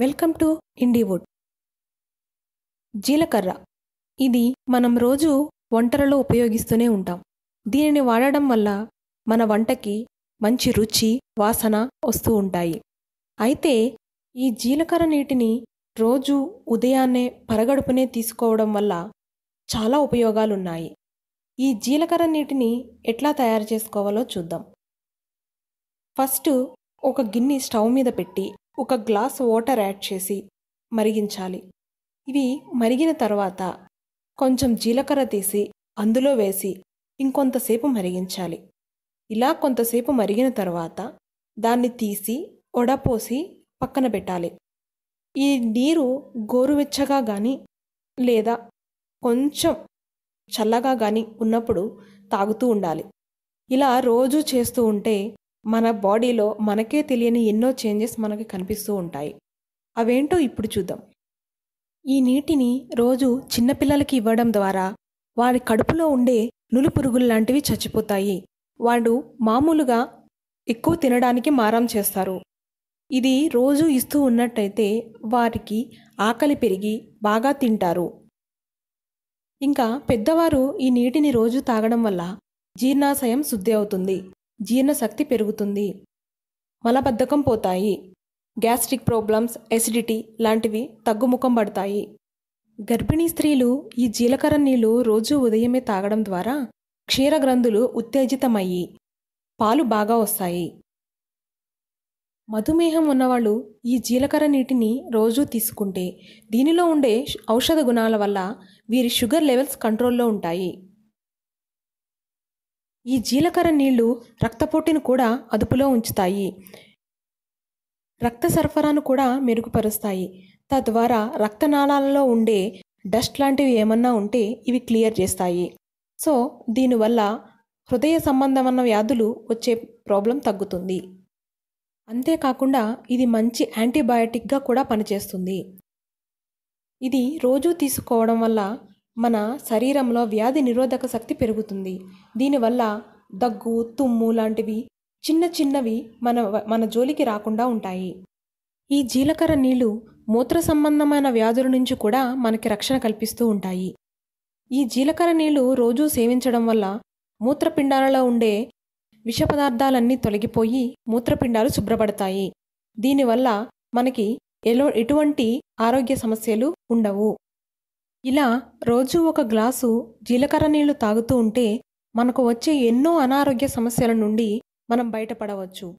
Welcome to Indywood. జీలకర్ర. ఇది మనం రోజు వంటలలో ఉపయోగిస్తూనే ఉంటాం. దీనిని వాడడం వల్ల మన వంటకి మంచి రుచి వాసన వస్తూ ఉంటాయి. అయితే ఈ జీలకర్ర నీటిని రోజు ఉదయాన్నే పరగడుపునే తీసుకోవడం వల్ల చాలా ఉపయోగాలు ఉన్నాయి ఈ జీలకర్ర నీటిని ఎట్లా తయారు చేసుకోవాలో చూద్దాం. ఫస్ట్ ఒక గిన్నె స్టవ్ మీద పెట్టి ఒక గ్లాస్ వాటర్ యాడ్ చేసి మరిగించాలి. ఇవి మరిగిన తర్వాత కొంచెం జీలకర్ర తీసి అందులో వేసి ఇంకొంతసేపు మరిగించాలి. ఇలా కొంతసేపు మరిగిన తర్వాత దాన్ని తీసి వడపోసి పక్కన పెట్టాలి. ఈ నీరు గోరువెచ్చగా కానీ లేదా కొంచెం చల్లగా కానీ ఉన్నప్పుడు తాగుతూ ఉండాలి. ఇలా రోజు చేస్తూ ఉంటే మన బాడీలో మనకే తెలియని ఎన్నో చేంజెస్ మనకి కనిపిస్తూ ఉంటాయి. అవేంటో ఇప్పుడు చూద్దాం. ఈ నీటిని రోజు చిన్నపిల్లలకి ఇవ్వడం ద్వారా వారి కడుపులో ఉండే నులు పురుగులు లాంటివి చచ్చిపోతాయి. వాడు మామూలుగా ఎక్కువ తినడానికి మారం చేస్తారు. ఇది రోజు ఇస్తూ ఉన్నట్టయితే వారికి ఆకలి పెరిగి బాగా తింటారు. ఇంకా పెద్దవారు ఈ నీటిని రోజు తాగడం వల్ల జీర్ణాశయం శుద్ధి అవుతుంది. జీర్ణశక్తి పెరుగుతుంది. మలబద్ధకం పోతాయి. గ్యాస్ట్రిక్ ప్రాబ్లమ్స్ ఎసిడిటీ లాంటివి తగ్గుముఖం పడతాయి. గర్భిణీ స్త్రీలు ఈ జీలకర్ర నీళ్ళు రోజు ఉదయమే తాగడం ద్వారా క్షీరగ్రంథులు ఉత్తేజితమయ్యి పాలు బాగా వస్తాయి. మధుమేహం ఉన్నవాళ్ళు ఈ జీలకర్ర నీటిని రోజూ తీసుకుంటే దీనిలో ఉండే ఔషధ గుణాల వల్ల వీరి షుగర్ లెవెల్స్ కంట్రోల్లో ఉంటాయి. ఈ జీలకర్ర నీళ్ళు రక్తపోటును కూడా అదుపులో ఉంచుతాయి. రక్త సరఫరాను కూడా మెరుగుపరుస్తాయి. తద్వారా రక్తనాళాలలో ఉండే డస్ట్ లాంటివి ఏమన్నా ఉంటే ఇవి క్లియర్ చేస్తాయి. సో దీనివల్ల హృదయ సంబంధమైన వ్యాధులు వచ్చే ప్రాబ్లం తగ్గుతుంది. అంతేకాకుండా ఇది మంచి యాంటీబయాటిక్గా కూడా పనిచేస్తుంది. ఇది రోజూ తీసుకోవడం వల్ల మన శరీరంలో వ్యాధి నిరోధక శక్తి పెరుగుతుంది. దీనివల్ల దగ్గు తుమ్ము లాంటివి చిన్న చిన్నవి మన మన జోలికి రాకుండా ఉంటాయి. ఈ జీలకర్ర నీళ్ళు మూత్ర సంబంధమైన వ్యాధుల నుంచి కూడా మనకి రక్షణ కల్పిస్తూ ఉంటాయి. ఈ జీలకర్ర నీళ్ళు రోజూ సేవించడం వల్ల మూత్రపిండాలలో ఉండే విష పదార్థాలన్నీ తొలగిపోయి మూత్రపిండాలు శుభ్రపడతాయి. దీనివల్ల మనకి ఎలో ఎటువంటి ఆరోగ్య సమస్యలు ఉండవు. ఇలా రోజు ఒక గ్లాసు జీలకర్ర నీళ్ళు తాగుతూ ఉంటే మనకు వచ్చే ఎన్నో అనారోగ్య సమస్యల నుండి మనం బయటపడవచ్చు.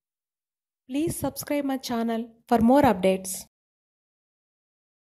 Please subscribe my channel for more updates.